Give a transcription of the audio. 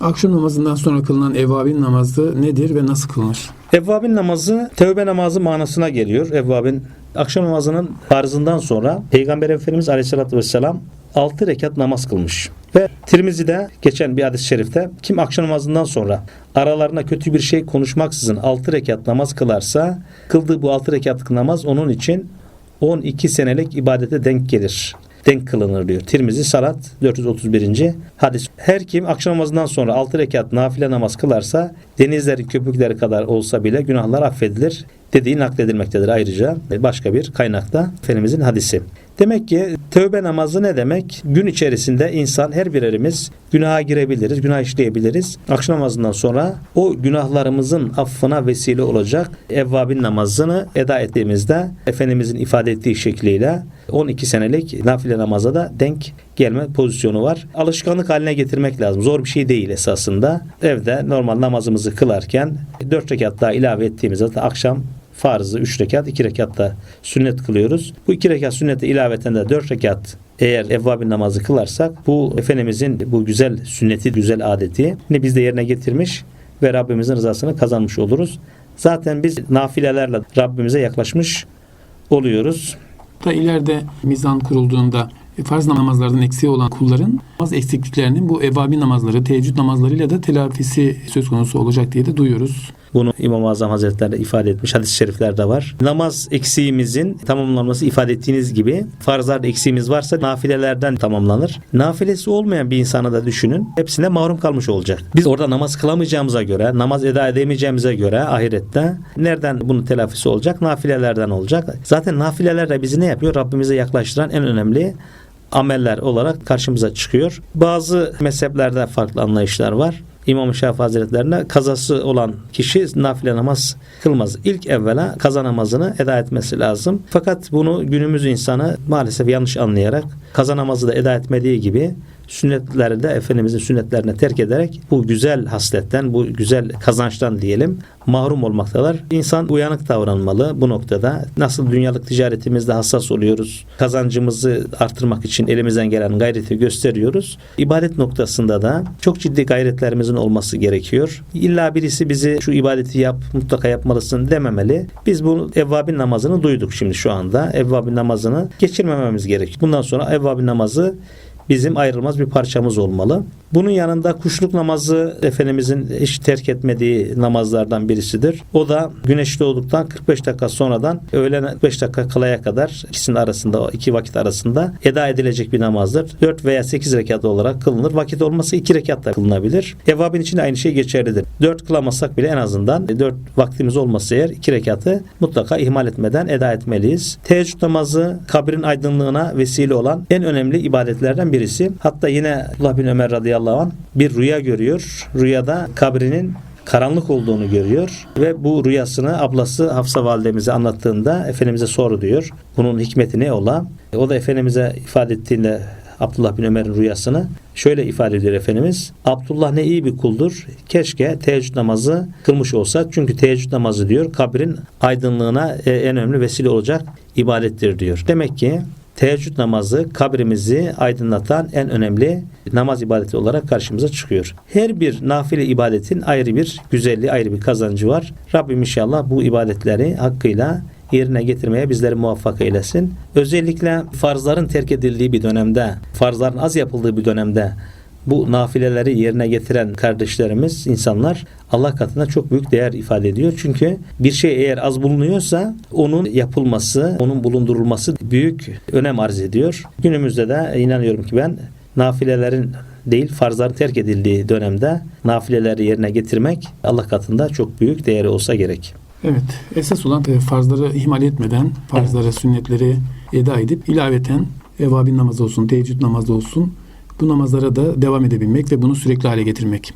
Akşam namazından sonra kılınan evvabin namazı nedir ve nasıl kılınır? Evvabin namazı tevbe namazı manasına geliyor. Evvabin akşam namazının farzından sonra Peygamber Efendimiz Aleyhisselatü Vesselam 6 rekat namaz kılmış. Ve Tirmizi'de geçen bir hadis-i şerifte kim akşam namazından sonra aralarına kötü bir şey konuşmaksızın 6 rekat namaz kılarsa kıldığı bu 6 rekatlık namaz onun için 12 senelik ibadete denk gelir. Denk kılınır diyor. Tirmizi Salat 431. hadis. Her kim akşam namazından sonra 6 rekat nafile namaz kılarsa denizlerin köpükleri kadar olsa bile günahlar affedilir dediği nakledilmektedir ayrıca başka bir kaynakta Efendimizin hadisi. Demek ki tövbe namazı ne demek? Gün içerisinde insan her birerimiz günaha girebiliriz, günah işleyebiliriz. Akşam namazından sonra o günahlarımızın affına vesile olacak evvabin namazını eda ettiğimizde Efendimizin ifade ettiği şekliyle 12 senelik nafile namaza da denk gelme pozisyonu var. Alışkanlık haline getirmek lazım. Zor bir şey değil esasında. Evde normal namazımızı kılarken 4 rekat daha ilave ettiğimizde de akşam farzı 3 rekat, 2 rekat da sünnet kılıyoruz. Bu 2 rekat sünnete ilaveten de 4 rekat eğer evvabin namazı kılarsak bu Efendimizin bu güzel sünneti, güzel adeti ne biz de yerine getirmiş ve Rabbimizin rızasını kazanmış oluruz. Zaten biz nafilelerle Rabbimize yaklaşmış oluyoruz. Da ileride mizan kurulduğunda e, farz namazlardan eksiği olan kulların namaz eksikliklerinin bu evvabin namazları, teheccüd namazlarıyla da telafisi söz konusu olacak diye de duyuyoruz. Bunu İmam-ı Azam Hazretleri de ifade etmiş. Hadis-i şeriflerde var. Namaz eksiğimizin tamamlanması ifade ettiğiniz gibi farzlarda eksiğimiz varsa nafilelerden tamamlanır. Nafilesi olmayan bir insanı da düşünün. Hepsine mahrum kalmış olacak. Biz orada namaz kılamayacağımıza göre, namaz eda edemeyeceğimize göre ahirette nereden bunun telafisi olacak? Nafilelerden olacak. Zaten nafileler de bizi ne yapıyor? Rabbimize yaklaştıran en önemli ameller olarak karşımıza çıkıyor. Bazı mezheplerde farklı anlayışlar var. İmam-ı Şafii Hazretlerine kazası olan kişi nafile namaz kılmaz. İlk evvela kaza namazını eda etmesi lazım. Fakat bunu günümüz insanı maalesef yanlış anlayarak kaza namazı da eda etmediği gibi sünnetleri de Efendimizin sünnetlerine terk ederek bu güzel hasletten, bu güzel kazançtan diyelim mahrum olmaktalar. İnsan uyanık davranmalı bu noktada. Nasıl dünyalık ticaretimizde hassas oluyoruz. Kazancımızı artırmak için elimizden gelen gayreti gösteriyoruz. İbadet noktasında da çok ciddi gayretlerimizin olması gerekiyor. İlla birisi bizi şu ibadeti yap, mutlaka yapmalısın dememeli. Biz bu evvabin namazını duyduk şimdi şu anda. Evvabin namazını geçirmememiz gerekiyor. Bundan sonra evvabin namazı bizim ayrılmaz bir parçamız olmalı. Bunun yanında kuşluk namazı Efendimizin hiç terk etmediği namazlardan birisidir. O da güneş doğduktan 45 dakika sonradan öğlen 5 dakika kalaya kadar ikisinin arasında iki vakit arasında eda edilecek bir namazdır. 4 veya 8 rekat olarak kılınır. Vakit olmasa 2 rekat da kılınabilir. Evvabin için de aynı şey geçerlidir. 4 kılamazsak bile en azından 4 vaktimiz olmasa eğer 2 rekatı mutlaka ihmal etmeden eda etmeliyiz. Teheccüd namazı kabrin aydınlığına vesile olan en önemli ibadetlerden birisi. Hatta yine Abdullah bin Ömer radıyallahu anh bir rüya görüyor. Rüyada kabrinin karanlık olduğunu görüyor ve bu rüyasını ablası Hafsa validemize anlattığında Efendimiz'e soru diyor. Bunun hikmeti ne ola? O da Efendimiz'e ifade ettiğinde Abdullah bin Ömer'in rüyasını şöyle ifade ediyor Efendimiz. Abdullah ne iyi bir kuldur. Keşke teheccüd namazı kılmış olsa. Çünkü teheccüd namazı diyor kabrin aydınlığına e, en önemli vesile olacak ibadettir diyor. Demek ki teheccüd namazı kabrimizi aydınlatan en önemli namaz ibadeti olarak karşımıza çıkıyor. Her bir nafile ibadetin ayrı bir güzelliği, ayrı bir kazancı var. Rabbim inşallah bu ibadetleri hakkıyla yerine getirmeye bizleri muvaffak eylesin. Özellikle farzların terk edildiği bir dönemde, farzların az yapıldığı bir dönemde bu nafileleri yerine getiren kardeşlerimiz, insanlar Allah katında çok büyük değer ifade ediyor. Çünkü bir şey eğer az bulunuyorsa onun yapılması, onun bulundurulması büyük önem arz ediyor. Günümüzde de inanıyorum ki ben nafilelerin değil farzların terk edildiği dönemde nafileleri yerine getirmek Allah katında çok büyük değeri olsa gerek. Evet, esas olan e, farzları ihmal etmeden farzları, sünnetleri eda edip ilaveten evvabin namazı olsun, teheccüd namazı olsun bu namazlara da devam edebilmek ve bunu sürekli hale getirmek.